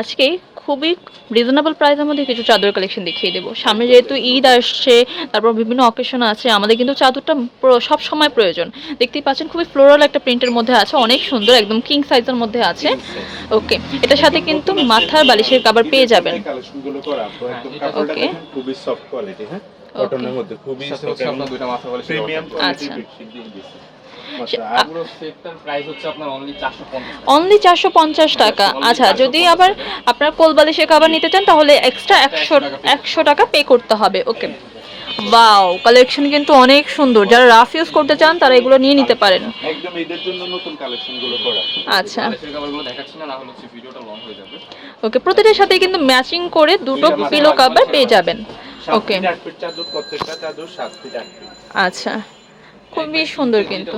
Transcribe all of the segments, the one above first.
আজকে খুবই রিজনেবল প্রাইসের মধ্যে কিছু চাদর কালেকশন দেখিয়ে দেবো। সামনে যেহেতু ঈদ আসছে তারপর বিভিন্ন অকেশন আছে আমাদের কিন্তু চাদরটা সব সময় প্রয়োজন। দেখতেই পাচ্ছেন খুবই ফ্লোরাল একটা প্রিন্টের মধ্যে আছে অনেক সুন্দর একদম কিং সাইজের মধ্যে আছে। ওকে এটার সাথে কিন্তু মাথার বালিশের কাবার পেয়ে যাবেন। ওকে। খুবই সফট কোয়ালিটি হ্যাঁ? কটনের মধ্যে খুবই প্রিমিয়াম আচ্ছা। অনলি চারশো পঞ্চাশ টাকা। আচ্ছা যদি আবার আপনার কোল বালিশের কাবার নিতে চান তাহলে এক্সট্রা একশো একশো টাকা পে করতে হবে। ওকে বাও কালেকশন কিন্তু অনেক সুন্দর। যারা রাফ ইউজ করতে চান তারা এগুলো নিয়ে নিতে পারেন। একদম ঈদের জন্য নতুন কালেকশনগুলো করা। আচ্ছা। বালিশের কভারগুলো দেখাচ্ছি না না হলে ভিডিওটা লং হয়ে যাবে। ওকে প্রতিটার সাথে কিন্তু ম্যাচিং করে দুটো পিলো কাভার পেয়ে যাবেন। ওকে চাদর প্রত্যেকটা চাদর ফিট আচ্ছা। খুবই সুন্দর কিন্তু।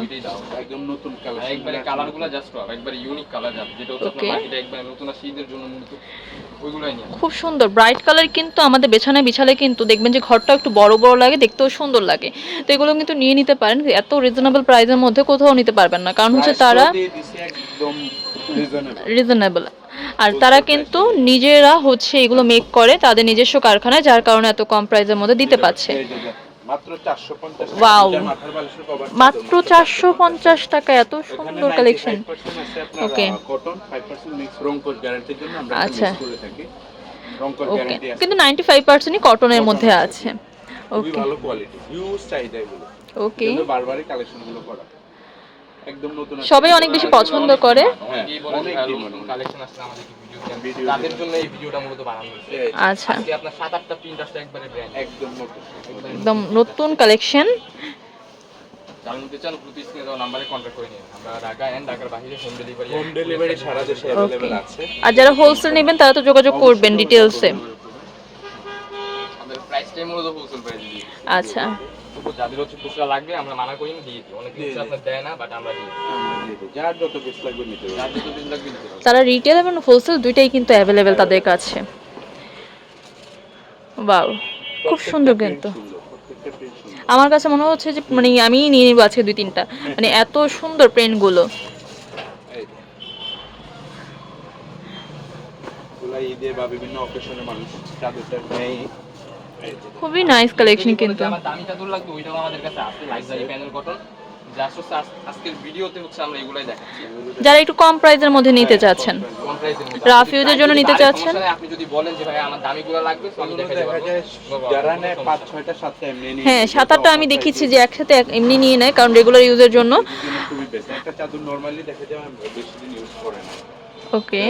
একদম নতুন আর কালেকশন একবারে কালারগুলো জাস্ট একবারে ইউনিক কালার যাবে যেটা হচ্ছে আপনার মার্কেটে একবারে নতুন আর শীতের জন্য মূলত ওইগুলোই নিয়ে খুব সুন্দর ব্রাইট কালার কিন্তু আমাদের বেছানায় বিছালে কিন্তু দেখবেন যে ঘরটা একটু বড় বড় লাগে দেখতেও সুন্দর লাগে। তো এগুলো কিন্তু নিয়ে নিতে পারেন এত রিজনেবল প্রাইসের মধ্যে কোথাও নিতে পারবেন না কারণ হচ্ছে তারা রিজনেবল আর তারা কিন্তু নিজেরা হচ্ছে এগুলো মেক করে তাদের নিজস্ব কারখানায় যার কারণে এত কম প্রাইসের মধ্যে দিতে পারছে। মাত্র 450 Wow. দুইটা মাথার বালিশের cover মাত্র চারশো পঞ্চাশ টাকা এত সুন্দর কালেকশন 95% আছে আপনার, Okay. আহ, cotton, 5% mix রংকশ গ্যারান্টির জন্য আমরা আচ্ছা। ওকে কিন্তু নাইনটি ফাইভ পার্সেন্টই কটনের মধ্যে আছে। ওকে ওকে বারবারই কালেকশনগুলো করা। একদম নতুন সবাই অনেক বেশি পছন্দ করে। অনেকেই বলে অনেক যে ভাই, demand, নতুন কালেকশন আসছে আমাদেরকে ভিডিও দেন? Video তাদের জন্য এই ভিডিওটা মূলত বানানো হয়েছে। আচ্ছা। আপনার সাত আটটা প্রিন্ট আসছে একবারে ব্র্যান্ড একদম নতুন। একদম নতুন কালেকশন যারা নিতে চান দ্রুত স্ক্রিনে দেওয়া নাম্বারে কন্ট্যাক্ট করে নিন। আমরা ঢাকা এন্ড ঢাকার বাইরে হোম ডেলিভারি হোম ডেলিভারি সারা দেশে অ্যাভেলেবেল আছে। আর যারা হোলসেল নেবেন তারা তো যোগাযোগ করবেন ডিটেলসে আমাদের প্রাইসটাই মূলত হোলসেল প্রাইস আচ্ছা। যাদের হচ্ছে খুচরা লাগবে আমরা মানা করি দিয়ে দিই। অনেক কিছু আপনার দেয় না বাট আমরা দিই। আমরা দিয়ে দিই। যার যত পিস লাগবে নিতে যার যত দিন লাগবে দিতে তারা রিটেল এবং হোলসেল দুইটাই কিন্তু অ্যাভেলেবেল তাদের কাছে। বাও খুব সুন্দর কিন্তু। আমার কাছে মনে হচ্ছে যে মানে আমি নিয়ে নিবো আজকে দুই তিনটা। মানে এত সুন্দর প্রিন্টগুলো। ঈদে বা বিভিন্ন অকেশনে মানুষ চাদরটা নেই। খুবই নাইস কালেকশন কিন্তু। আমার দামি চাদর লাগবে ওইটাও আমাদের কাছে আছে লাক্সারি প্যানেল কটন জাস্ট হচ্ছে আজ- আজকের ভিডিওতে হচ্ছে আমরা এগুলাই দেখাচ্ছি। যারা একটু কম প্রাইসের মধ্যে নিতে চাচ্ছেন। আপনি use এর জন্য নিতে চাচ্ছেন? আপনি যদি বলেন যে ভাই আমার দামিগুলো লাগবে আমি দেখাতে পারব যারা নেয় সমস্যা পাঁচ নেই। এমনি নিয়ে হ্যাঁ সাত আটটা আমি দেখেছি যে একসাথে এক- এমনি নিয়ে নেয় কারণ রেগুলার ইউজের জন্য একটা চাদর নরমালি দেখা যায় বেশি দিন ইউজ করে না। ওকে।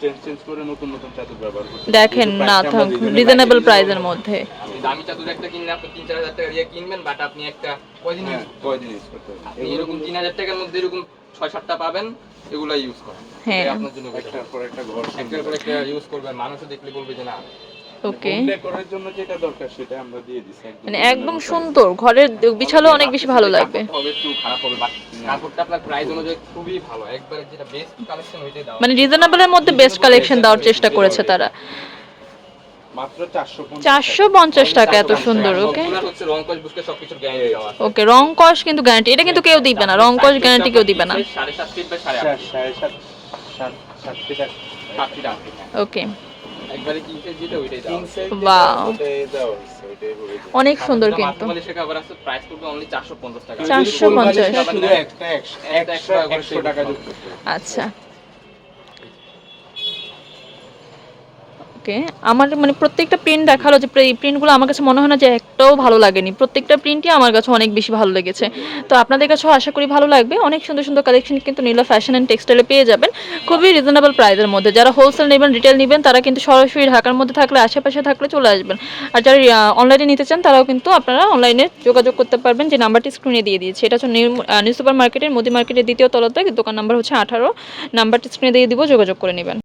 চেঞ্জ চেঞ্জ করে নতুন নতুন চাদর ব্যবহার দেখেন না price রিজনেবল প্রাইজের মধ্যে দামি চাদর একটা কিনলে আপনি তিন চার হাজার টাকা দিয়ে কিনবেন বাট আপনি একটা কয়দিন ইউজ কয়দিন ইউজ করতে আপনি এরকম তিন হাজার টাকার মধ্যে এরকম ছয় সাতটা পাবেন এগুলা ইউজ করেন। হ্যাঁ। আপনার জন্য একটা পর একটা ঘর একটা পর একটা ইউজ করবেন। মানুষও দেখলে বলবে যে না ওকে ডেকোরের জন্য যেটা দরকার সেটা আমরা দিয়ে দিছি একদম মানে একদম সুন্দর ঘরের বিছালেও অনেক বেশি ভালো লাগবে হবে একটু খারাপ হবে বাট কাপড়টা আপনার প্রাইস অনুযায়ী খুবই ভালো একবারে যেটা বেস্ট কালেকশন ওইটাই দাও মানে রিজনেবলের মধ্যে বেস্ট কালেকশন দেওয়ার চেষ্টা করেছে তারা মাত্র 450 চারশো পঞ্চাশ টাকা এত সুন্দর ওকে ওকে রং কস কিন্তু গ্যারান্টি এটা কিন্তু কেউ দিবে না রং কস গ্যারান্টি কেউ দিবে না হ্যাঁ। ওকে একবারে কিং সাইজ যেটা ওইটাই দাও। অনেক সুন্দর কিন্তু। মালিশের কাভার আছে প্রাইস পড়বে অনলি 450 টাকা। 450 শুধু একটা একশো একটা একশো extra করে একশো save টাকা। আচ্ছা। ওকে আমার মানে প্রত্যেকটা প্রিন্ট দেখাল যে এই প্রিন্টগুলো আমার কাছে মনে হয় না যে একটাও ভালো লাগেনি। প্রত্যেকটা প্রিন্টই আমার কাছে অনেক বেশি ভালো লেগেছে। তো আপনাদের কাছেও আশা করি ভালো লাগবে। অনেক সুন্দর সুন্দর কালেকশন কিন্তু নীলা ফ্যাশন অ্যান্ড টেক্সটাইলে পেয়ে যাবেন। খুবই রিজনেবল প্রাইসের মধ্যে। যারা হোলসেল নেবেন রিটেল নেবেন, তারা কিন্তু সরাসরি ঢাকার মধ্যে থাকলে, আশেপাশে থাকলে চলে আসবেন। আর যারা অনলাইনে নিতে চান, তারাও কিন্তু আপনারা অনলাইনে যোগাযোগ করতে পারবেন। যে নাম্বারটি স্ক্রিনে দিয়ে দিয়েছে। এটা হচ্ছে নিউ নিউ সুপার মার্কেটের মোদি মার্কেটের দ্বিতীয় তলাতে। দোকান নাম্বার হচ্ছে আঠারো। নাম্বারটি স্ক্রিনে দিয়ে দিব, যোগাযোগ করে নেবেন।